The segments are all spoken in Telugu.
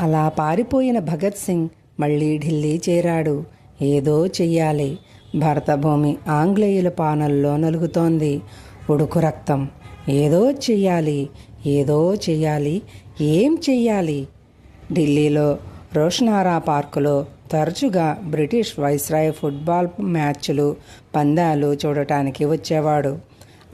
అలా పారిపోయిన భగత్ సింగ్ మళ్ళీ ఢిల్లీ చేరాడు. ఏదో చెయ్యాలి. భరతభూమి ఆంగ్లేయుల పానల్లో నలుగుతోంది. ఉడుకు రక్తం. ఏదో చెయ్యాలి. ఏదో చెయ్యాలి. ఏం చెయ్యాలి? ఢిల్లీలో రోషనారా పార్కులో తరచుగా బ్రిటిష్ వైస్రాయ్ ఫుట్బాల్ మ్యాచ్లు పందాలు చూడటానికి వచ్చేవాడు.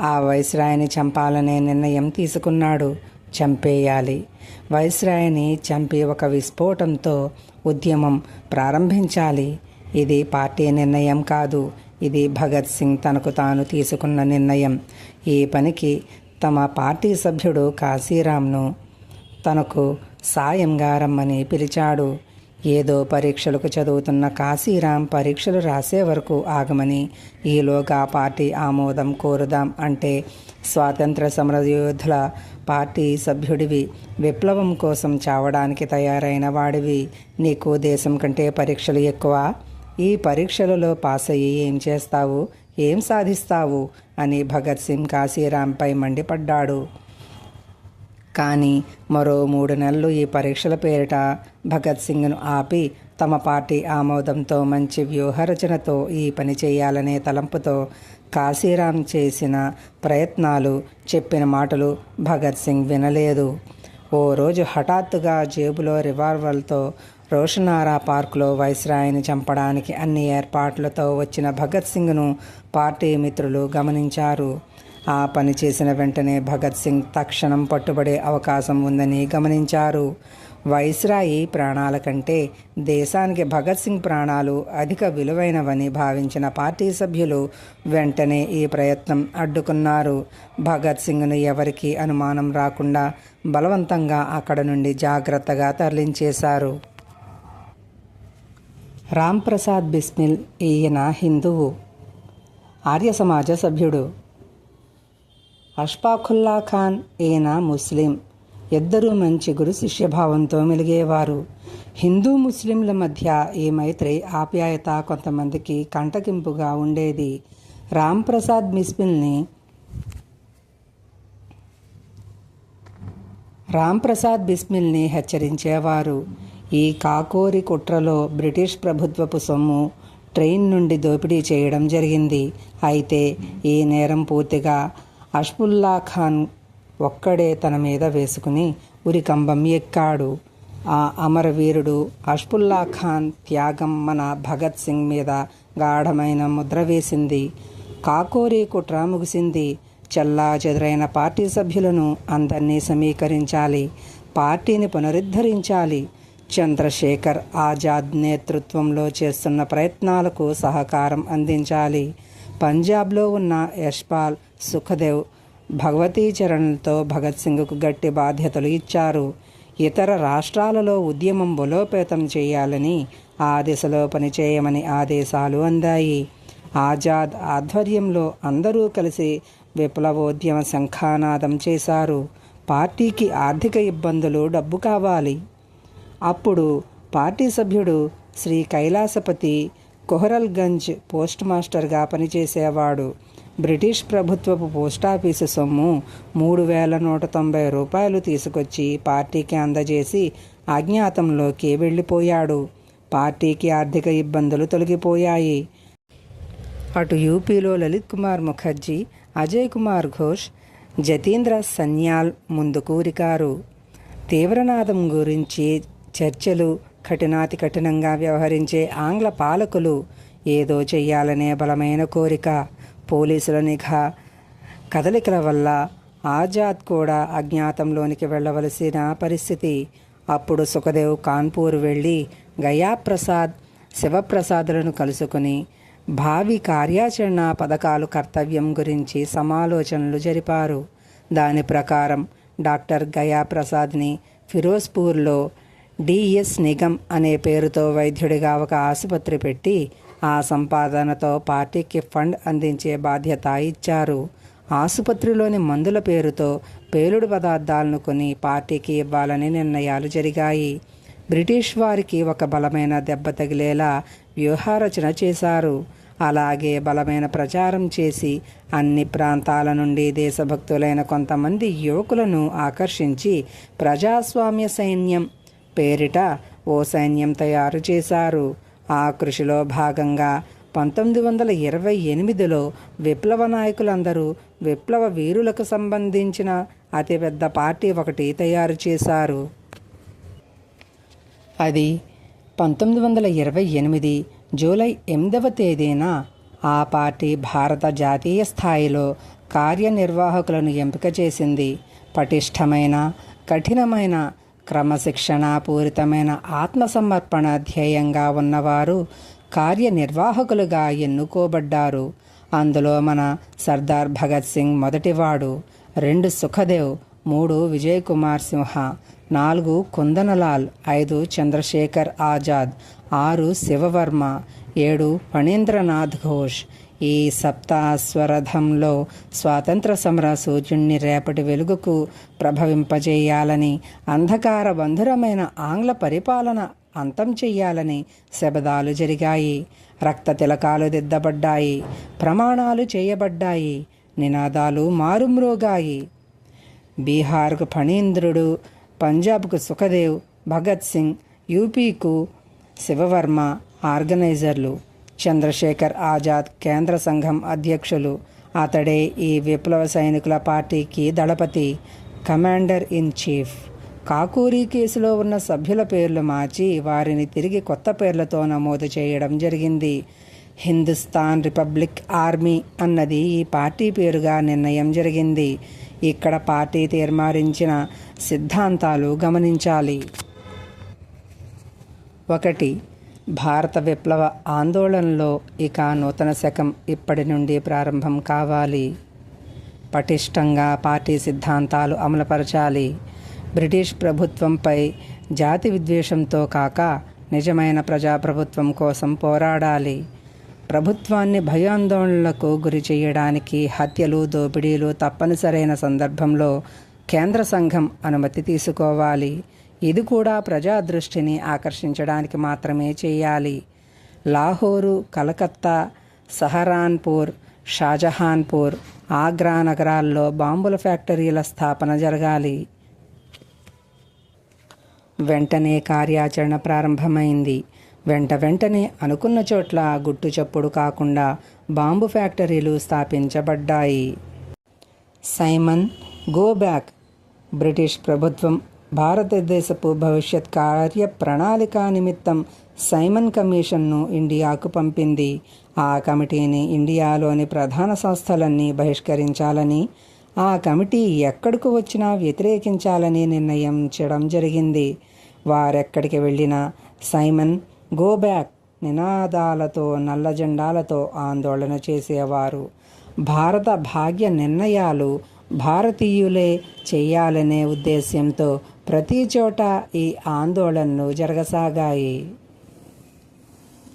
ఆ వైస్రాయ్ని చంపాలనే నిర్ణయం తీసుకున్నాడు. చంపేయాలి. వైస్రాయ్ని చంపి ఒక విస్ఫోటంతో ఉద్యమం ప్రారంభించాలి. ఇది పార్టీ నిర్ణయం కాదు. ఇది భగత్ సింగ్ తనకు తాను తీసుకున్న నిర్ణయం. ఈ పనికి తమ పార్టీ సభ్యుడు కాశీరామ్ను తనకు సాయంగా రమ్మని పిలిచాడు. ఏదో పరీక్షలకు చదువుతున్న కాశీరాం పరీక్షలు రాసే వరకు ఆగమని. ఈలోగా పార్టీ ఆమోదం కోరుదాం అంటే స్వాతంత్ర సమరయోధుల పార్టీ సభ్యుడివి. విప్లవం కోసం చావడానికి తయారైన వాడివి. నీకు దేశం కంటే పరీక్షలు ఎక్కువ? ఈ పరీక్షలలో పాస్ అయ్యి ఏం చేస్తావు? ఏం సాధిస్తావు? అని భగత్ సింగ్ కాశీరాంపై మండిపడ్డాడు. కానీ మరో మూడు నెలలు ఈ పరీక్షల పేరిట భగత్ సింగ్ను ఆపి తమ పార్టీ ఆమోదంతో మంచి వ్యూహరచనతో ఈ పని చేయాలనే తలంపుతో కాశీరాం చేసిన ప్రయత్నాలు చెప్పిన మాటలు భగత్ సింగ్ వినలేదు. ఓ రోజు హఠాత్తుగా జేబులో రివాల్వర్తో రోషనారా పార్కులో వైస్రాయిని చంపడానికి అన్ని ఏర్పాట్లతో వచ్చిన భగత్ సింగ్ను పార్టీ మిత్రులు గమనించారు. ఆ పని చేసిన వెంటనే భగత్ సింగ్ తక్షణం పట్టుబడే అవకాశం ఉందని గమనించారు. వైస్రాయి ప్రాణాల కంటే దేశానికి భగత్ సింగ్ ప్రాణాలు అధిక విలువైనవని భావించిన పార్టీ సభ్యులు వెంటనే ఈ ప్రయత్నం అడ్డుకున్నారు. భగత్ సింగ్ను ఎవరికీ అనుమానం రాకుండా బలవంతంగా అక్కడ నుండి జాగ్రత్తగా తరలించేశారు. రామ్ ప్రసాద్ బిస్మిల్ ఈయన హిందువు. ఆర్య సమాజ సభ్యుడు. అష్ఫాఖుల్లా ఖాన్ ఈయన ముస్లిం. ఇద్దరూ మంచి గురు శిష్యభావంతో మెలిగేవారు. హిందూ ముస్లింల మధ్య ఈ మైత్రి ఆప్యాయత కొంతమందికి కంటకింపుగా ఉండేది. రామ్ ప్రసాద్ బిస్మిల్ని రామ్ ప్రసాద్ బిస్మిల్ని హెచ్చరించేవారు. ఈ కాకోరి కుట్రలో బ్రిటిష్ ప్రభుత్వపు సొమ్ము ట్రైన్ నుండి దోపిడీ చేయడం జరిగింది. అయితే ఈ నేరం పూర్తిగా అష్ఫుల్లా ఖాన్ ఒక్కడే తన మీద వేసుకుని ఉరికంబం ఎక్కాడు. ఆ అమరవీరుడు అష్ఫుల్లా ఖాన్ త్యాగం మన భగత్ సింగ్ మీద గాఢమైన ముద్ర వేసింది. కాకోరి కుట్ర ముగిసింది. చెల్లా చెదురైన పార్టీ సభ్యులను అందరినీ సమీకరించాలి. పార్టీని పునరుద్ధరించాలి. చంద్రశేఖర్ ఆజాద్ నేతృత్వంలో చేస్తున్న ప్రయత్నాలకు సహకారం అందించాలి. పంజాబ్లో ఉన్న యశ్పాల్ సుఖదేవ్ భగవతీ చరణ్తో భగత్ సింగ్కు గట్టి బాధ్యతలు ఇచ్చారు. ఇతర రాష్ట్రాలలో ఉద్యమం బలోపేతం చేయాలని ఆ దిశలో పనిచేయమని ఆదేశాలు అందాయి. ఆజాద్ ఆధ్వర్యంలో అందరూ కలిసి విప్లవోద్యమ శంఖానాదం చేశారు. పార్టీకి ఆర్థిక ఇబ్బందులు డబ్బు కావాలి. అప్పుడు పార్టీ సభ్యుడు శ్రీ కైలాసపతి కొహరల్గంజ్ పోస్ట్ మాస్టర్గా పనిచేసేవాడు. బ్రిటిష్ ప్రభుత్వపు పోస్టాఫీసు సొమ్ము మూడు వేల నూట తొంభై రూపాయలు తీసుకొచ్చి పార్టీకి అందజేసి అజ్ఞాతంలోకి వెళ్ళిపోయాడు. పార్టీకి ఆర్థిక ఇబ్బందులు తొలగిపోయాయి. అటు యూపీలో లలిత్ కుమార్ ముఖర్జీ అజయ్ కుమార్ ఘోష్ జతీంద్ర సన్యాల్ ముందు కూరికారు తీవ్రనాదం గురించి చర్చలు కఠినాతి కఠినంగా వ్యవహరించే ఆంగ్ల పాలకులు ఏదో చెయ్యాలనే బలమైన కోరిక. పోలీసుల నిఘా కదలికల వల్ల ఆజాద్ కూడా అజ్ఞాతంలోనికి వెళ్ళవలసిన పరిస్థితి. అప్పుడు సుఖదేవ్ కాన్పూర్ వెళ్ళి గయాప్రసాద్ శివప్రసాదులను కలుసుకుని భావి కార్యాచరణ పథకాలు కర్తవ్యం గురించి సమాలోచనలు జరిపారు. దాని ప్రకారం డాక్టర్ గయాప్రసాద్ని ఫిరోజ్పూర్లో డిఎస్ నిగమ్ అనే పేరుతో వైద్యుడిగా ఒక ఆసుపత్రి పెట్టి ఆ సంపాదనతో పార్టీకి ఫండ్ అందించే బాధ్యత ఇచ్చారు. ఆసుపత్రిలోని మందుల పేరుతో పేలుడు పదార్థాలను కొని పార్టీకి ఇవ్వాలని నిర్ణయాలు జరిగాయి. బ్రిటిష్ వారికి ఒక బలమైన దెబ్బ తగిలేలా వ్యూహారచన చేశారు. అలాగే బలమైన ప్రచారం చేసి అన్ని ప్రాంతాల నుండి దేశభక్తులైన కొంతమంది యువకులను ఆకర్షించి ప్రజాస్వామ్య సైన్యం పేరిట ఓ సైన్యం తయారు చేశారు. ఆ కృషిలో భాగంగా పంతొమ్మిది వందల ఇరవై ఎనిమిదిలో విప్లవ నాయకులందరూ విప్లవ వీరులకు సంబంధించిన అతిపెద్ద పార్టీ ఒకటి తయారు చేశారు. అది పంతొమ్మిది వందల ఇరవై ఎనిమిది జూలై ఎనిమిదవ తేదీన ఆ పార్టీ భారత జాతీయ స్థాయిలో కార్యనిర్వాహకులను ఎంపిక చేసింది. పటిష్టమైన కఠినమైన క్రమశిక్షణాపూరితమైన ఆత్మసమర్పణ ధ్యేయంగా ఉన్నవారు కార్యనిర్వాహకులుగా ఎన్నుకోబడ్డారు. అందులో మన సర్దార్ భగత్ సింగ్ మొదటివాడు రెండు సుఖదేవ్ మూడు విజయ్ కుమార్ సింహ నాలుగు కుందనలాల్ ఐదు చంద్రశేఖర్ ఆజాద్ ఆరు శివవర్మ ఏడు ఫణీంద్రనాథ్ ఘోష్ ఈ సప్తాస్వరథంలో స్వాతంత్ర సమర సూర్యుణ్ణి రేపటి వెలుగుకు ప్రభవింపజేయాలని అంధకార బంధురమైన ఆంగ్ల పరిపాలన అంతం చెయ్యాలని శబదాలు జరిగాయి. రక్త తిలకాలు దిద్దబడ్డాయి. ప్రమాణాలు చేయబడ్డాయి. నినాదాలు మారుమ్రోగాయి. బీహార్కు ఫణీంద్రుడు పంజాబ్కు సుఖదేవ్ భగత్ సింగ్ యూపీకు శివవర్మ ఆర్గనైజర్లు. చంద్రశేఖర్ ఆజాద్ కేంద్ర సంఘం అధ్యక్షులు. అతడే ఈ విప్లవ సైనికుల పార్టీకి దళపతి కమాండర్ ఇన్ చీఫ్. కాకూరి కేసులో ఉన్న సభ్యుల పేర్లు మార్చి వారిని తిరిగి కొత్త పేర్లతో నమోదు చేయడం జరిగింది. హిందుస్థాన్ రిపబ్లిక్ ఆర్మీ అన్నది ఈ పార్టీ పేరుగా నిర్ణయం జరిగింది. ఇక్కడ పార్టీ తీర్మానించిన సిద్ధాంతాలు గమనించాలి. ఒకటి భారత విప్లవ ఆందోళనలో ఇక నూతన శకం ఇప్పటి నుండి ప్రారంభం కావాలి. పటిష్టంగా పార్టీ సిద్ధాంతాలు అమలుపరచాలి. బ్రిటిష్ ప్రభుత్వంపై జాతి విద్వేషంతో కాక నిజమైన ప్రజాప్రభుత్వం కోసం పోరాడాలి. ప్రభుత్వాన్ని భయాందోళనలకు గురి చేయడానికి హత్యలు దోపిడీలు తప్పనిసరైన సందర్భంలో కేంద్ర సంఘం అనుమతి తీసుకోవాలి. ఇది కూడా ప్రజా దృష్టిని ఆకర్షించడానికి మాత్రమే చేయాలి. లాహోరు కలకత్తా సహరాన్పూర్ షాజహాన్పూర్ ఆగ్రా నగరాల్లో బాంబుల ఫ్యాక్టరీల స్థాపన జరగాలి. వెంటనే కార్యాచరణ ప్రారంభమైంది. వెంట వెంటనే అనుకున్న చోట్ల గుట్టు చప్పుడు కాకుండా బాంబు ఫ్యాక్టరీలు స్థాపించబడ్డాయి. సైమన్ గో బ్యాక్ బ్రిటిష్ ప్రభుత్వం భారతదేశపు భవిష్యత్ కార్య ప్రణాళిక నిమిత్తం సైమన్ కమిషన్ను ఇండియాకు పంపింది. ఆ కమిటీని ఇండియాలోని ప్రధాన సంస్థలన్నీ బహిష్కరించాలని ఆ కమిటీ ఎక్కడికి వచ్చినా వ్యతిరేకించాలని నిర్ణయించడం జరిగింది. వారెక్కడికి వెళ్ళినా సైమన్ గో బ్యాక్ నినాదాలతో నల్ల జెండాలతో ఆందోళన చేసేవారు. భారత భాగ్య నిర్ణయాలు భారతీయులే చేయాలనే ఉద్దేశ్యంతో ప్రతి చోట ఈ ఆందోళనలు జరగసాగాయి.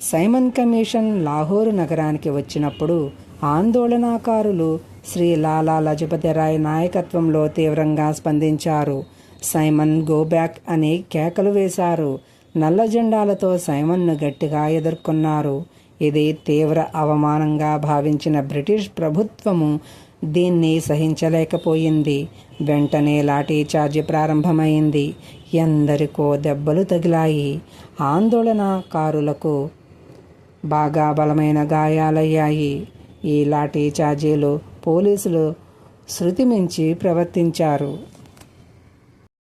సైమన్ కమిషన్ లాహోరు నగరానికి వచ్చినప్పుడు ఆందోళనకారులు శ్రీ లాలా లజపతి రాయ్ నాయకత్వంలో తీవ్రంగా స్పందించారు. సైమన్ గోబ్యాక్ అని కేకలు వేశారు. నల్ల జెండాలతో సైమన్ను గట్టిగా ఎదుర్కొన్నారు. ఇది తీవ్ర అవమానంగా భావించిన బ్రిటిష్ ప్రభుత్వము దీన్ని సహించలేకపోయింది. వెంటనే లాఠీ చార్జీ ప్రారంభమైంది. ఎందరికో దెబ్బలు తగిలాయి. ఆందోళనకారులకు బాగా బలమైన గాయాలయ్యాయి. ఈ లాఠీ చార్జీలు పోలీసులు శృతిమించి ప్రవర్తించారు.